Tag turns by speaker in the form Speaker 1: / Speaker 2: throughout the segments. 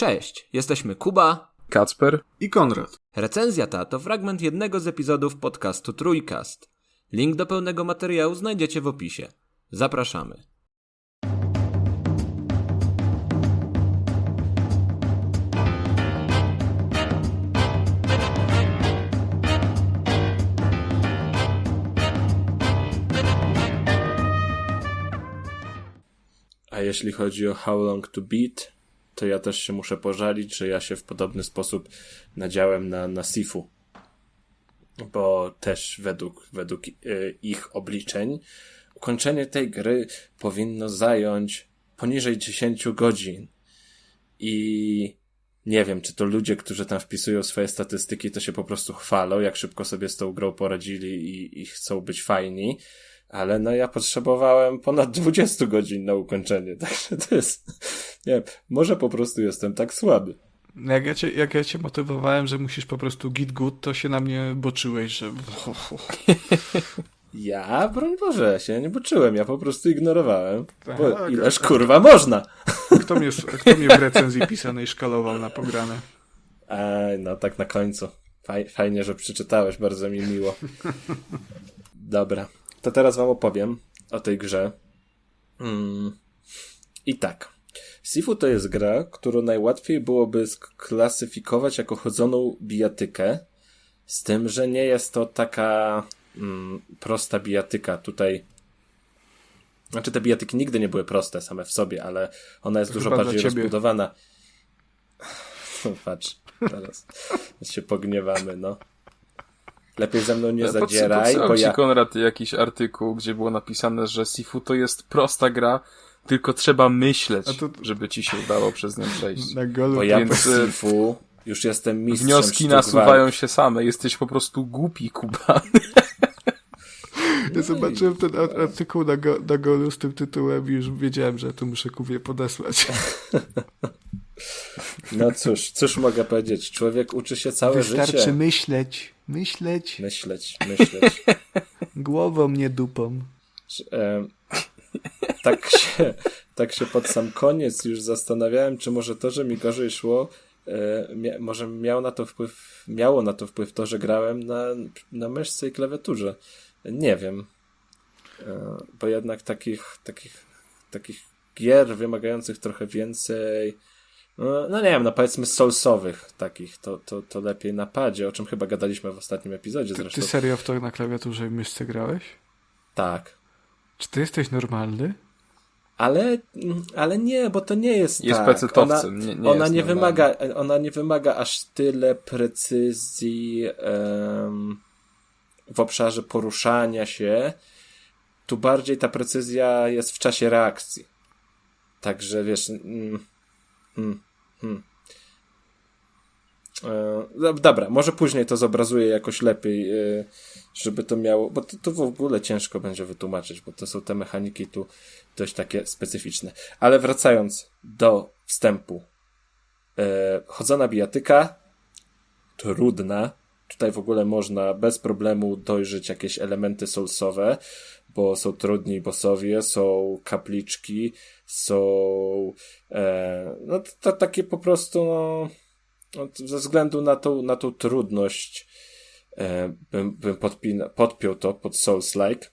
Speaker 1: Cześć, jesteśmy Kuba,
Speaker 2: Kacper
Speaker 3: i Konrad.
Speaker 1: Recenzja ta to fragment jednego z epizodów podcastu Trójkast. Link do pełnego materiału znajdziecie w opisie. Zapraszamy.
Speaker 2: A jeśli chodzi o How Long to Beat, to ja też się muszę pożalić, że ja się w podobny sposób nadziałem na, na Sifu. Bo też według, według y, ich obliczeń ukończenie tej gry powinno zająć poniżej 10 godzin. I nie wiem, czy to ludzie, którzy tam wpisują swoje statystyki, to się po prostu chwalą, jak szybko sobie z tą grą poradzili i, i chcą być fajni ale no ja potrzebowałem ponad 20 godzin na ukończenie, także to jest, nie wiem, może po prostu jestem tak słaby.
Speaker 3: Jak ja, cię, jak ja cię motywowałem, że musisz po prostu git good, to się na mnie boczyłeś, że...
Speaker 2: Ja, broń Boże, się nie boczyłem, ja po prostu ignorowałem,
Speaker 3: Tak,
Speaker 2: bo
Speaker 3: tak,
Speaker 2: ileż
Speaker 3: tak.
Speaker 2: kurwa można.
Speaker 3: Kto mnie, kto mnie w recenzji pisanej szkalował na pograne?
Speaker 2: Ej, no tak na końcu. Faj, fajnie, że przeczytałeś, bardzo mi miło. Dobra, to teraz wam opowiem o tej grze. Mm. I tak. Sifu to jest gra, którą najłatwiej byłoby sklasyfikować jako chodzoną bijatykę, z tym, że nie jest to taka mm, prosta bijatyka. Tutaj znaczy te bijatyki nigdy nie były proste same w sobie, ale ona jest
Speaker 3: To
Speaker 2: dużo bardziej rozbudowana. Patrz, teraz się pogniewamy, no. Lepiej ze mną nie
Speaker 4: Ja
Speaker 2: zadzieraj, bo
Speaker 4: ci,
Speaker 2: ja...
Speaker 4: Konrad, jakiś artykuł, gdzie było napisane, że Sifu to jest prosta gra, tylko trzeba myśleć,
Speaker 3: to-
Speaker 4: żeby ci się udało przez nią przejść.
Speaker 3: Na golu
Speaker 2: Bo ja po
Speaker 4: Więc, e,
Speaker 2: Sifu już jestem mistrzem
Speaker 4: Wnioski nasuwają
Speaker 2: walk.
Speaker 4: się same, jesteś po prostu głupi, Kuba.
Speaker 3: Ja zobaczyłem ten ar- artykuł na, go, na golu z tym tytułem i już wiedziałem, że tu muszę Kubie podesłać.
Speaker 2: No cóż, cóż mogę powiedzieć? Człowiek uczy się całe
Speaker 3: Wystarczy
Speaker 2: życie.
Speaker 3: myśleć, myśleć
Speaker 2: Myśleć, myśleć.
Speaker 3: głową, nie dupą.
Speaker 2: e, tak, się, tak się pod sam koniec już zastanawiałem, czy może to, że mi gorzej szło, e, może miał na to wpływ, miało na to wpływ to, że grałem na, na myszce i klawiaturze. Nie wiem. E, bo jednak takich, takich, takich gier wymagających trochę więcej, no, no nie wiem, no powiedzmy soulsowych takich, to, to, to lepiej na padzie, o czym chyba gadaliśmy w ostatnim epizodzie
Speaker 3: Ty,
Speaker 2: zresztą.
Speaker 3: ty serio w to na klawiaturze i myszce grałeś?
Speaker 2: Tak.
Speaker 3: Czy ty jesteś normalny?
Speaker 2: Ale, ale nie, bo to nie jest
Speaker 4: Jest
Speaker 2: tak. Ona,
Speaker 4: nie- nie
Speaker 2: ona
Speaker 4: jest
Speaker 2: nie
Speaker 4: normalny.
Speaker 2: wymaga, ona nie wymaga aż tyle precyzji em, w obszarze poruszania się. Tu bardziej ta precyzja jest w czasie reakcji. Także wiesz, mm, mm, mm. E, no Dobra, może później to zobrazuję jakoś lepiej, e, żeby to miało, bo to, to w ogóle ciężko będzie wytłumaczyć, bo to są te mechaniki tu dość takie specyficzne. Ale wracając do wstępu. E, chodzona bijatyka, trudna. Tutaj w ogóle można bez problemu dojrzeć jakieś elementy soulsowe, bo są trudni bossowie, są kapliczki, są e, no to, takie po prostu no, no, ze względu na tą, na tą trudność e, bym, bym podpina, podpiął to pod Souls-like.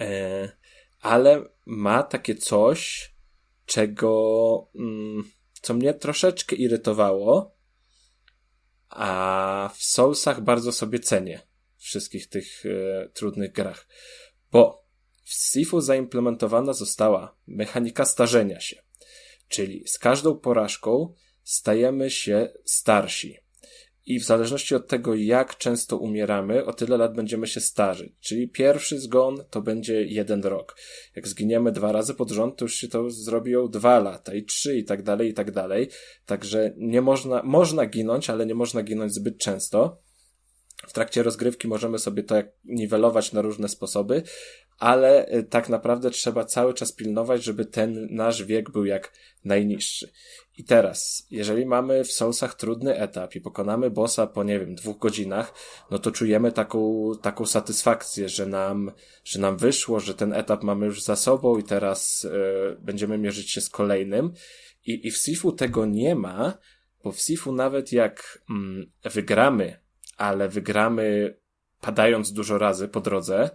Speaker 2: E, ale ma takie coś, czego, mm, co mnie troszeczkę irytowało, a w Soulsach bardzo sobie cenię wszystkich tych e, trudnych grach, bo w Sifu zaimplementowana została mechanika starzenia się, czyli z każdą porażką stajemy się starsi. I w zależności od tego, jak często umieramy, o tyle lat będziemy się starzyć. Czyli pierwszy zgon to będzie jeden rok. Jak zginiemy dwa razy pod rząd, to już się to zrobią dwa lata i trzy i tak dalej, i tak dalej. Także nie można, można ginąć, ale nie można ginąć zbyt często. W trakcie rozgrywki możemy sobie to jak niwelować na różne sposoby, ale y, tak naprawdę trzeba cały czas pilnować, żeby ten nasz wiek był jak najniższy. I teraz, jeżeli mamy w Soulsach trudny etap i pokonamy bossa po, nie wiem, dwóch godzinach, no to czujemy taką, taką satysfakcję, że nam, że nam wyszło, że ten etap mamy już za sobą i teraz y, będziemy mierzyć się z kolejnym. I, i w Sifu tego nie ma, bo w Sifu nawet jak mm, wygramy, ale wygramy padając dużo razy po drodze,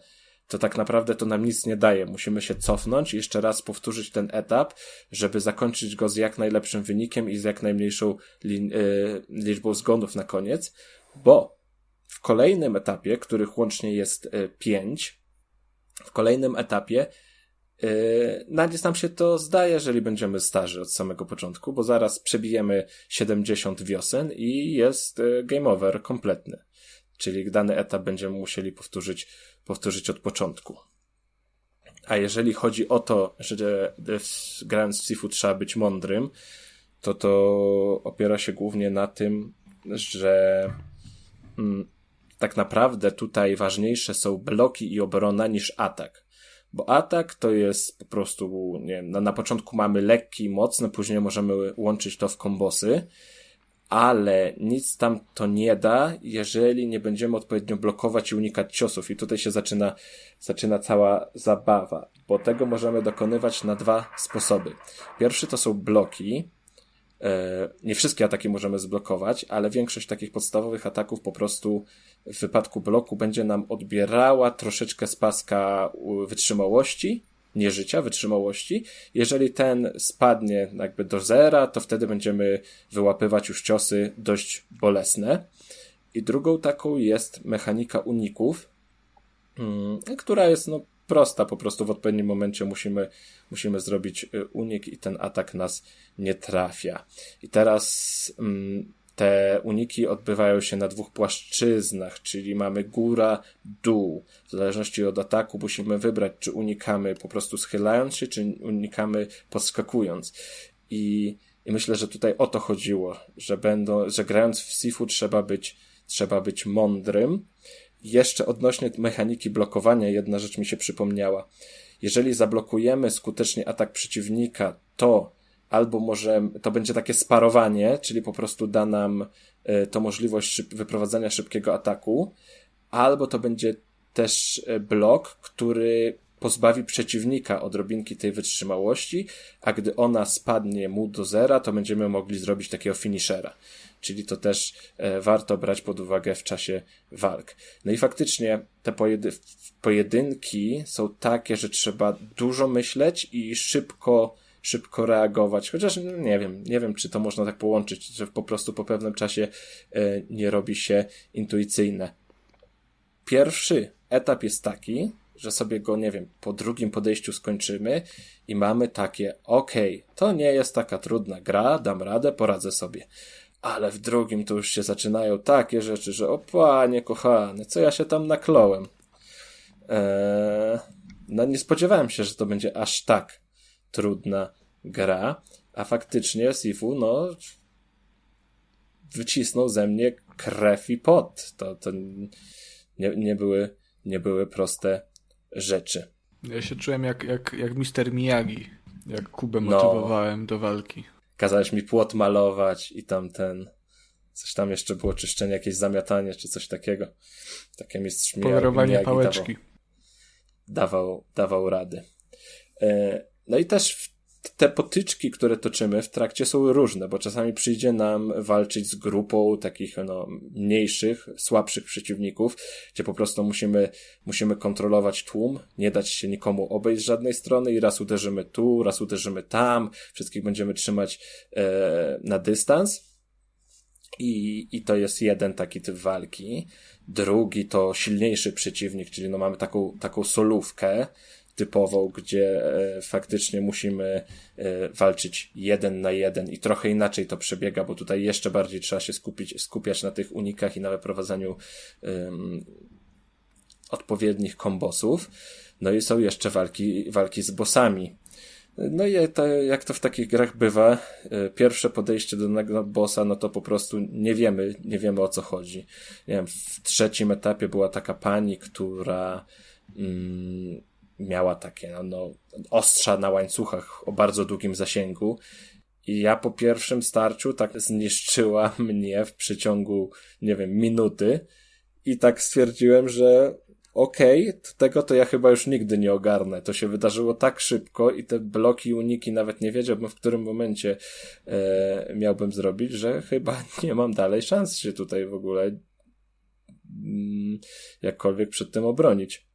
Speaker 2: to tak naprawdę to nam nic nie daje. Musimy się cofnąć jeszcze raz powtórzyć ten etap, żeby zakończyć go z jak najlepszym wynikiem i z jak najmniejszą li- y, liczbą zgonów na koniec, bo w kolejnym etapie, których łącznie jest y, pięć, w kolejnym etapie Yy, na nic nam się to zdaje, jeżeli będziemy starzy od samego początku, bo zaraz przebijemy 70 wiosen i jest yy, game over kompletny. Czyli dany etap będziemy musieli powtórzyć, powtórzyć od początku. A jeżeli chodzi o to, że grając w Sifu trzeba być mądrym, to to opiera się głównie na tym, że mm, tak naprawdę tutaj ważniejsze są bloki i obrona niż atak. Bo atak to jest po prostu, nie wiem, na, na początku mamy lekki i mocny, później możemy łączyć to w kombosy, ale nic tam to nie da, jeżeli nie będziemy odpowiednio blokować i unikać ciosów. I tutaj się zaczyna, zaczyna cała zabawa, bo tego możemy dokonywać na dwa sposoby. Pierwszy to są bloki, nie wszystkie ataki możemy zblokować, ale większość takich podstawowych ataków po prostu w wypadku bloku będzie nam odbierała troszeczkę z paska wytrzymałości, nie życia, wytrzymałości. Jeżeli ten spadnie jakby do zera, to wtedy będziemy wyłapywać już ciosy dość bolesne. I drugą taką jest mechanika uników, mm, która jest no prosta, po prostu w odpowiednim momencie musimy, musimy zrobić y, unik i ten atak nas nie trafia. I teraz mm, te uniki odbywają się na dwóch płaszczyznach, czyli mamy góra, dół. W zależności od ataku musimy wybrać, czy unikamy po prostu schylając się, czy unikamy podskakując. I, i myślę, że tutaj o to chodziło, że będą, że grając w Sifu trzeba być, trzeba być mądrym, jeszcze odnośnie mechaniki blokowania, jedna rzecz mi się przypomniała. Jeżeli zablokujemy skutecznie atak przeciwnika, to albo może to będzie takie sparowanie, czyli po prostu da nam y, to możliwość szyb wyprowadzenia szybkiego ataku, albo to będzie też e, blok, który pozbawi przeciwnika odrobinki tej wytrzymałości, a gdy ona spadnie mu do zera, to będziemy mogli zrobić takiego finishera czyli to też e, warto brać pod uwagę w czasie walk. No i faktycznie te pojedy pojedynki są takie, że trzeba dużo myśleć i szybko szybko reagować, chociaż no, nie wiem, nie wiem, czy to można tak połączyć, że po prostu po pewnym czasie e, nie robi się intuicyjne. Pierwszy etap jest taki, że sobie go, nie wiem, po drugim podejściu skończymy i mamy takie, okej, okay, to nie jest taka trudna gra, dam radę, poradzę sobie ale w drugim to już się zaczynają takie rzeczy, że o panie kochany, co ja się tam nakląłem. Eee, no nie spodziewałem się, że to będzie aż tak trudna gra, a faktycznie Sifu, no wycisnął ze mnie krew i pot. To, to nie, nie, były, nie były proste rzeczy.
Speaker 3: Ja się czułem jak, jak, jak Mister Miyagi, jak Kubę no. motywowałem do walki
Speaker 2: kazałeś mi płot malować i tam ten, coś tam jeszcze było, czyszczenie, jakieś zamiatanie, czy coś takiego. Takie mistrz
Speaker 3: Polerowanie pałeczki.
Speaker 2: Dawał, dawał, dawał rady. E, no i też te potyczki, które toczymy w trakcie są różne, bo czasami przyjdzie nam walczyć z grupą takich no, mniejszych, słabszych przeciwników, gdzie po prostu musimy, musimy kontrolować tłum, nie dać się nikomu obejść z żadnej strony i raz uderzymy tu, raz uderzymy tam, wszystkich będziemy trzymać e, na dystans. I, I to jest jeden taki typ walki. Drugi to silniejszy przeciwnik, czyli no mamy taką, taką solówkę, typową, gdzie e, faktycznie musimy e, walczyć jeden na jeden i trochę inaczej to przebiega, bo tutaj jeszcze bardziej trzeba się skupić, skupiać na tych unikach i na wyprowadzaniu um, odpowiednich kombosów. No i są jeszcze walki, walki z bossami. No i to, jak to w takich grach bywa, e, pierwsze podejście do danego bossa, no to po prostu nie wiemy, nie wiemy o co chodzi. Nie wiem, w trzecim etapie była taka pani, która mm, miała takie no, no, ostrza na łańcuchach o bardzo długim zasięgu. I ja po pierwszym starciu tak zniszczyła mnie w przeciągu, nie wiem, minuty. I tak stwierdziłem, że okej, okay, tego to ja chyba już nigdy nie ogarnę. To się wydarzyło tak szybko i te bloki, uniki nawet nie wiedziałbym, w którym momencie e, miałbym zrobić, że chyba nie mam dalej szans się tutaj w ogóle mm, jakkolwiek przed tym obronić.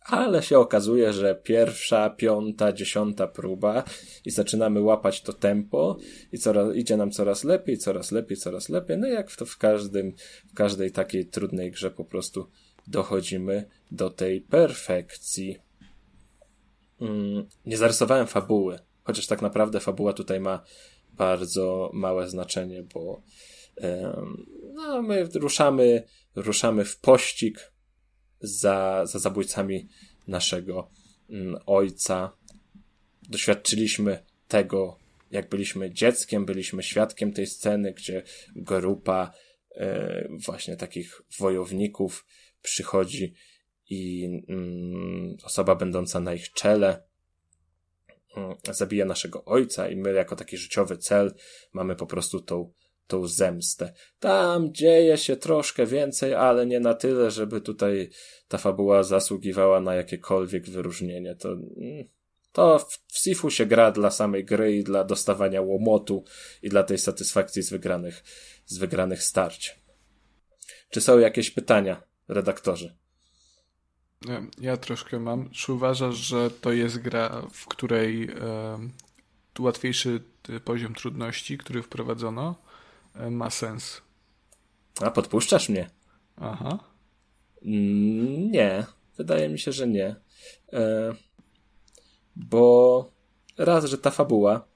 Speaker 2: Ale się okazuje, że pierwsza, piąta, dziesiąta próba i zaczynamy łapać to tempo i coraz, idzie nam coraz lepiej, coraz lepiej, coraz lepiej. No jak to w każdym, w każdej takiej trudnej grze po prostu dochodzimy do tej perfekcji. Mm, nie zarysowałem fabuły, chociaż tak naprawdę fabuła tutaj ma bardzo małe znaczenie, bo no, my ruszamy, ruszamy w pościg za, za zabójcami naszego mm, ojca. Doświadczyliśmy tego, jak byliśmy dzieckiem, byliśmy świadkiem tej sceny, gdzie grupa e, właśnie takich wojowników przychodzi i mm, osoba będąca na ich czele mm, zabija naszego ojca i my jako taki życiowy cel mamy po prostu tą, tą zemstę. Tam dzieje się troszkę więcej, ale nie na tyle, żeby tutaj ta fabuła zasługiwała na jakiekolwiek wyróżnienie. To, mm, to w Sifu się gra dla samej gry i dla dostawania łomotu i dla tej satysfakcji z wygranych, z wygranych starć. Czy są jakieś pytania? redaktorzy.
Speaker 3: Ja troszkę mam. Czy uważasz, że to jest gra, w której e, łatwiejszy poziom trudności, który wprowadzono, e, ma sens?
Speaker 2: A podpuszczasz mnie?
Speaker 3: Aha.
Speaker 2: Mm, nie, wydaje mi się, że nie. E, bo raz, że ta fabuła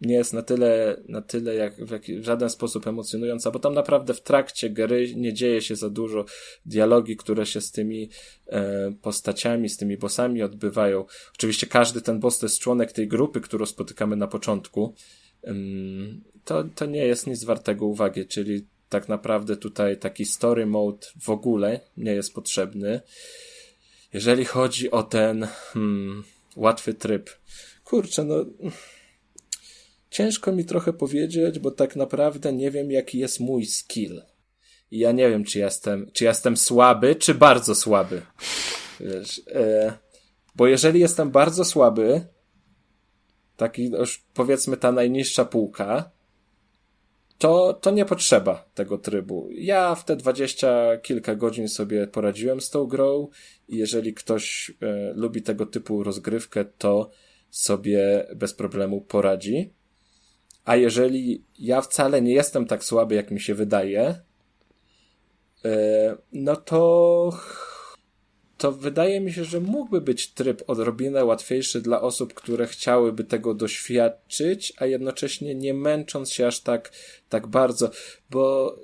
Speaker 2: nie jest na tyle, na tyle jak w, jak, w żaden sposób emocjonująca, bo tam naprawdę w trakcie gry nie dzieje się za dużo. Dialogi, które się z tymi e, postaciami, z tymi bossami odbywają. Oczywiście każdy ten boss to jest członek tej grupy, którą spotykamy na początku. To, to nie jest nic wartego uwagi, czyli tak naprawdę tutaj taki story mode w ogóle nie jest potrzebny. Jeżeli chodzi o ten hmm, łatwy tryb, kurczę, no Ciężko mi trochę powiedzieć, bo tak naprawdę nie wiem, jaki jest mój skill. I ja nie wiem, czy jestem, czy jestem słaby, czy bardzo słaby. Wiesz, e, bo jeżeli jestem bardzo słaby, taki już powiedzmy ta najniższa półka, to, to nie potrzeba tego trybu. Ja w te dwadzieścia kilka godzin sobie poradziłem z tą grą i jeżeli ktoś e, lubi tego typu rozgrywkę, to sobie bez problemu poradzi. A jeżeli ja wcale nie jestem tak słaby, jak mi się wydaje, e, no to to wydaje mi się, że mógłby być tryb odrobinę łatwiejszy dla osób, które chciałyby tego doświadczyć, a jednocześnie nie męcząc się aż tak, tak bardzo, bo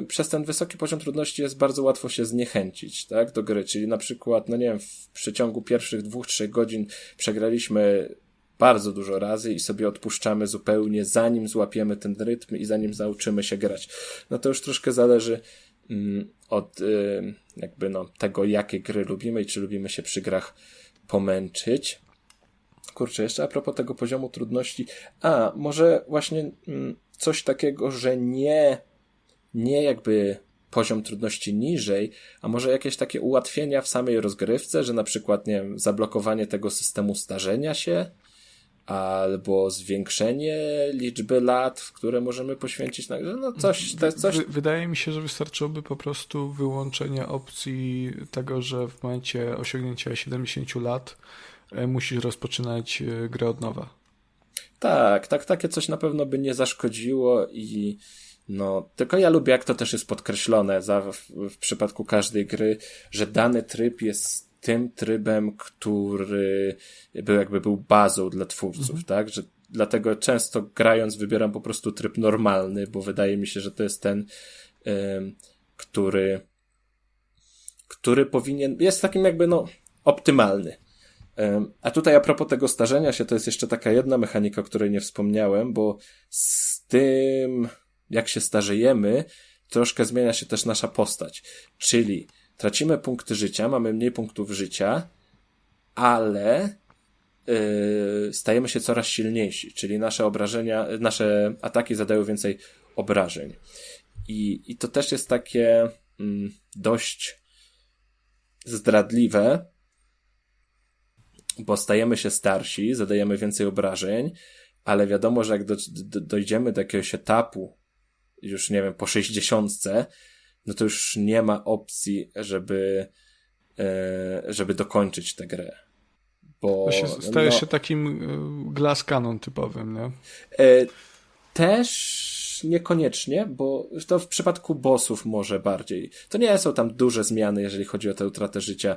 Speaker 2: y, przez ten wysoki poziom trudności jest bardzo łatwo się zniechęcić, tak, do gry, czyli na przykład, no nie wiem, w przeciągu pierwszych dwóch, trzech godzin przegraliśmy bardzo dużo razy i sobie odpuszczamy zupełnie, zanim złapiemy ten rytm i zanim nauczymy się grać. No to już troszkę zależy mm, od y, jakby no tego, jakie gry lubimy i czy lubimy się przy grach pomęczyć. Kurczę, jeszcze a propos tego poziomu trudności. A, może właśnie mm, coś takiego, że nie, nie jakby poziom trudności niżej, a może jakieś takie ułatwienia w samej rozgrywce, że na przykład, nie wiem, zablokowanie tego systemu starzenia się, albo zwiększenie liczby lat, w które możemy poświęcić na no coś, coś.
Speaker 3: Wydaje mi się, że wystarczyłoby po prostu wyłączenie opcji tego, że w momencie osiągnięcia 70 lat e, musisz rozpoczynać e, grę od nowa.
Speaker 2: Tak, tak, takie coś na pewno by nie zaszkodziło i no, tylko ja lubię, jak to też jest podkreślone za, w, w przypadku każdej gry, że dany tryb jest tym trybem, który był jakby był bazą dla twórców, mhm. tak? Że dlatego często grając wybieram po prostu tryb normalny, bo wydaje mi się, że to jest ten, który, który powinien, jest takim jakby no optymalny. a tutaj a propos tego starzenia się, to jest jeszcze taka jedna mechanika, o której nie wspomniałem, bo z tym, jak się starzejemy, troszkę zmienia się też nasza postać. Czyli tracimy punkty życia, mamy mniej punktów życia, ale yy, stajemy się coraz silniejsi, czyli nasze obrażenia, nasze ataki zadają więcej obrażeń. I, i to też jest takie mm, dość zdradliwe, bo stajemy się starsi, zadajemy więcej obrażeń, ale wiadomo, że jak do, do, dojdziemy do jakiegoś etapu, już nie wiem, po 60, no to już nie ma opcji, żeby, e, żeby dokończyć tę grę. Bo,
Speaker 3: To się, staje
Speaker 2: no,
Speaker 3: się takim y, glass cannon typowym, nie?
Speaker 2: E, też niekoniecznie, bo to w przypadku bossów może bardziej. To nie są tam duże zmiany, jeżeli chodzi o tę utratę życia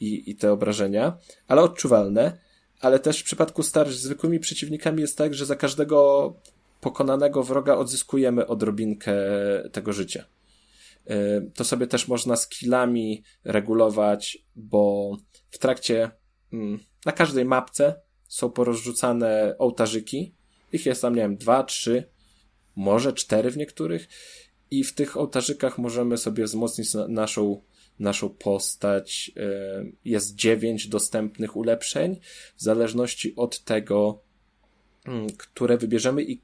Speaker 2: i, i te obrażenia, ale odczuwalne. Ale też w przypadku starszych zwykłymi przeciwnikami jest tak, że za każdego pokonanego wroga odzyskujemy odrobinkę tego życia. E, To sobie też można skillami regulować, bo w trakcie, mm, na każdej mapce są porozrzucane ołtarzyki. Ich jest tam, nie wiem, dwa, trzy, może cztery w niektórych. I w tych ołtarzykach możemy sobie wzmocnić na- naszą, naszą postać. E, Jest dziewięć dostępnych ulepszeń, w zależności od tego, mm, które wybierzemy i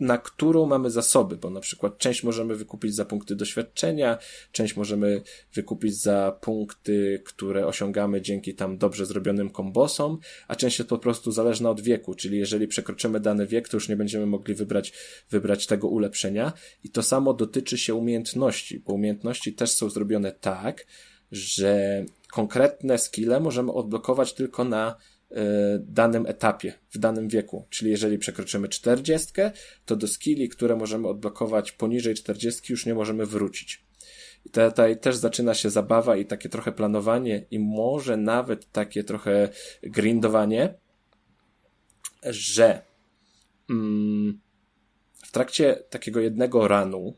Speaker 2: na którą mamy zasoby, bo na przykład część możemy wykupić za punkty doświadczenia, część możemy wykupić za punkty, które osiągamy dzięki tam dobrze zrobionym kombosom, a część jest po prostu zależna od wieku, czyli jeżeli przekroczymy dany wiek, to już nie będziemy mogli wybrać, wybrać tego ulepszenia. I to samo dotyczy się umiejętności, bo umiejętności też są zrobione tak, że konkretne skille możemy odblokować tylko na danym etapie, w danym wieku. Czyli jeżeli przekroczymy 40, to do skilli, które możemy odblokować poniżej 40, już nie możemy wrócić. I tutaj też zaczyna się zabawa i takie trochę planowanie i może nawet takie trochę grindowanie, że mm, w trakcie takiego jednego ranu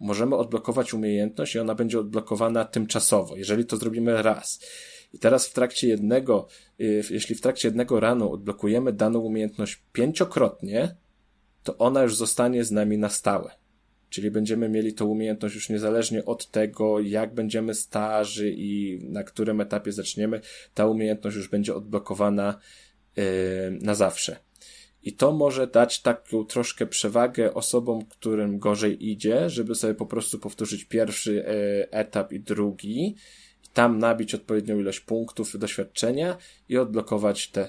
Speaker 2: możemy odblokować umiejętność i ona będzie odblokowana tymczasowo, jeżeli to zrobimy raz. I teraz w trakcie jednego, y, jeśli w trakcie jednego ranu odblokujemy daną umiejętność pięciokrotnie, to ona już zostanie z nami na stałe. Czyli będziemy mieli tą umiejętność już niezależnie od tego, jak będziemy starzy i na którym etapie zaczniemy, ta umiejętność już będzie odblokowana yy, na zawsze. I to może dać taką troszkę przewagę osobom, którym gorzej idzie, żeby sobie po prostu powtórzyć pierwszy e, etap i drugi, tam nabić odpowiednią ilość punktów doświadczenia i odblokować te,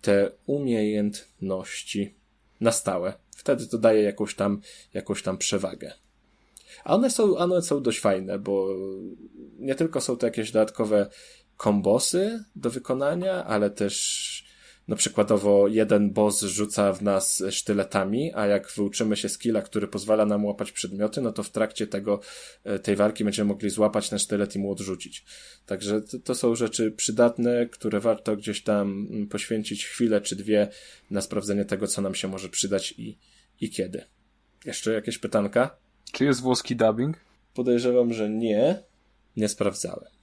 Speaker 2: te umiejętności na stałe. Wtedy to daje jakąś tam, jakąś tam przewagę. A one są, one są dość fajne, bo nie tylko są to jakieś dodatkowe kombosy do wykonania, ale też no przykładowo jeden boss rzuca w nas sztyletami, a jak wyuczymy się skilla, który pozwala nam łapać przedmioty, no to w trakcie tego, e, tej walki będziemy mogli złapać ten sztylet i mu odrzucić. Także to, to są rzeczy przydatne, które warto gdzieś tam mm, poświęcić chwilę czy dwie na sprawdzenie tego, co nam się może przydać i, i kiedy. Jeszcze jakieś pytanka?
Speaker 4: Czy jest włoski dubbing?
Speaker 2: Podejrzewam, że nie. Nie sprawdzałem.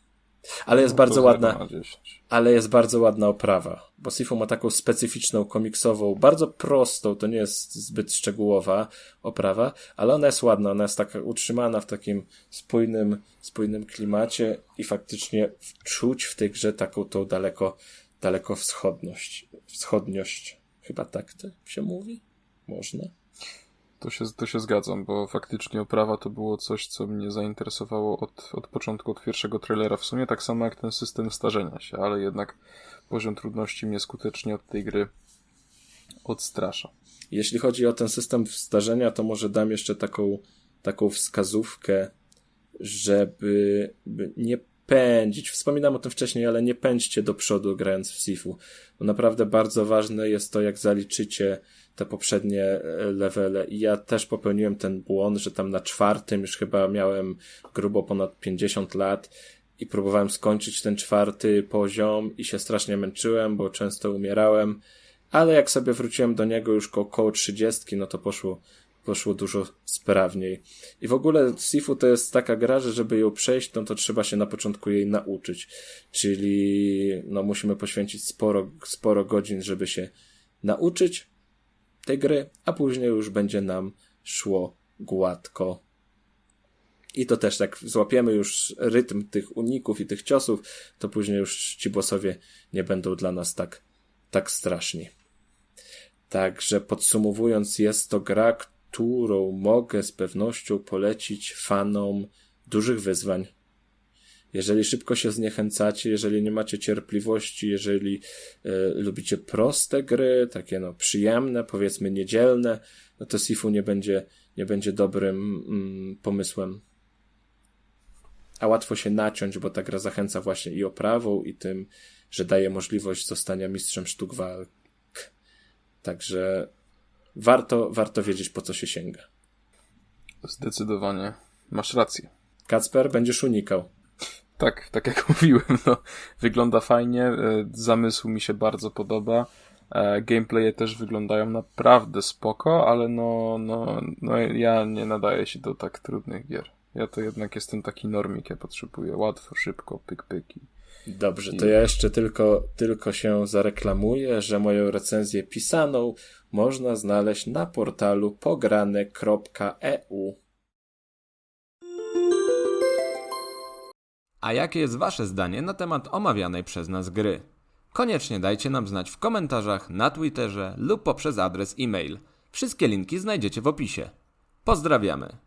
Speaker 2: Ale jest
Speaker 4: No,
Speaker 2: bardzo ładna,
Speaker 4: 0 na 10.
Speaker 2: ale jest bardzo ładna oprawa, bo Sifu ma taką specyficzną, komiksową, bardzo prostą, to nie jest zbyt szczegółowa oprawa, ale ona jest ładna, ona jest taka utrzymana w takim spójnym, spójnym klimacie i faktycznie czuć w tej grze taką tą daleko, daleko wschodność, wschodniość. Chyba tak to się mówi? Można?
Speaker 4: To się, to się zgadzam, bo faktycznie oprawa to było coś, co mnie zainteresowało od, od początku, od pierwszego trailera. W sumie tak samo jak ten system starzenia się, ale jednak poziom trudności mnie skutecznie od tej gry odstrasza.
Speaker 2: Jeśli chodzi o ten system starzenia, to może dam jeszcze taką, taką wskazówkę, żeby by nie pędzić. Wspominam o tym wcześniej, ale nie pędźcie do przodu grając w Sifu. Bo naprawdę bardzo ważne jest to, jak zaliczycie te poprzednie e, levele. I ja też popełniłem ten błąd, że tam na czwartym już chyba miałem grubo ponad 50 lat i próbowałem skończyć ten czwarty poziom i się strasznie męczyłem, bo często umierałem. Ale jak sobie wróciłem do niego już ko- koło 30, no to poszło, poszło dużo sprawniej. I w ogóle Sifu to jest taka gra, że żeby ją przejść, no to trzeba się na początku jej nauczyć. Czyli no musimy poświęcić sporo, sporo godzin, żeby się nauczyć tej gry, a później już będzie nam szło gładko. I to też tak złapiemy już rytm tych uników i tych ciosów, to później już ci bossowie nie będą dla nas tak, tak straszni. Także podsumowując, jest to gra, którą mogę z pewnością polecić fanom dużych wyzwań. Jeżeli szybko się zniechęcacie, jeżeli nie macie cierpliwości, jeżeli y, lubicie proste gry, takie no przyjemne, powiedzmy niedzielne, no to Sifu nie będzie, nie będzie dobrym mm, pomysłem. A łatwo się naciąć, bo ta gra zachęca właśnie i oprawą, i tym, że daje możliwość zostania mistrzem sztuk walk. Także warto, warto wiedzieć, po co się sięga.
Speaker 4: Zdecydowanie. Masz rację.
Speaker 2: Kacper, będziesz unikał.
Speaker 4: Tak, tak jak mówiłem, no, wygląda fajnie, e, zamysł mi się bardzo podoba, e, gameplaye też wyglądają naprawdę spoko, ale no, no, no ja nie nadaję się do tak trudnych gier. Ja to jednak jestem taki normik, ja potrzebuję łatwo, szybko, pyk, pyk. i-
Speaker 2: Dobrze, to ja jeszcze tylko, tylko się zareklamuję, że moją recenzję pisaną można znaleźć na portalu pograne.eu.
Speaker 1: A jakie jest Wasze zdanie na temat omawianej przez nas gry? Koniecznie dajcie nam znać w komentarzach, na Twitterze lub poprzez adres e-mail. Wszystkie linki znajdziecie w opisie. Pozdrawiamy!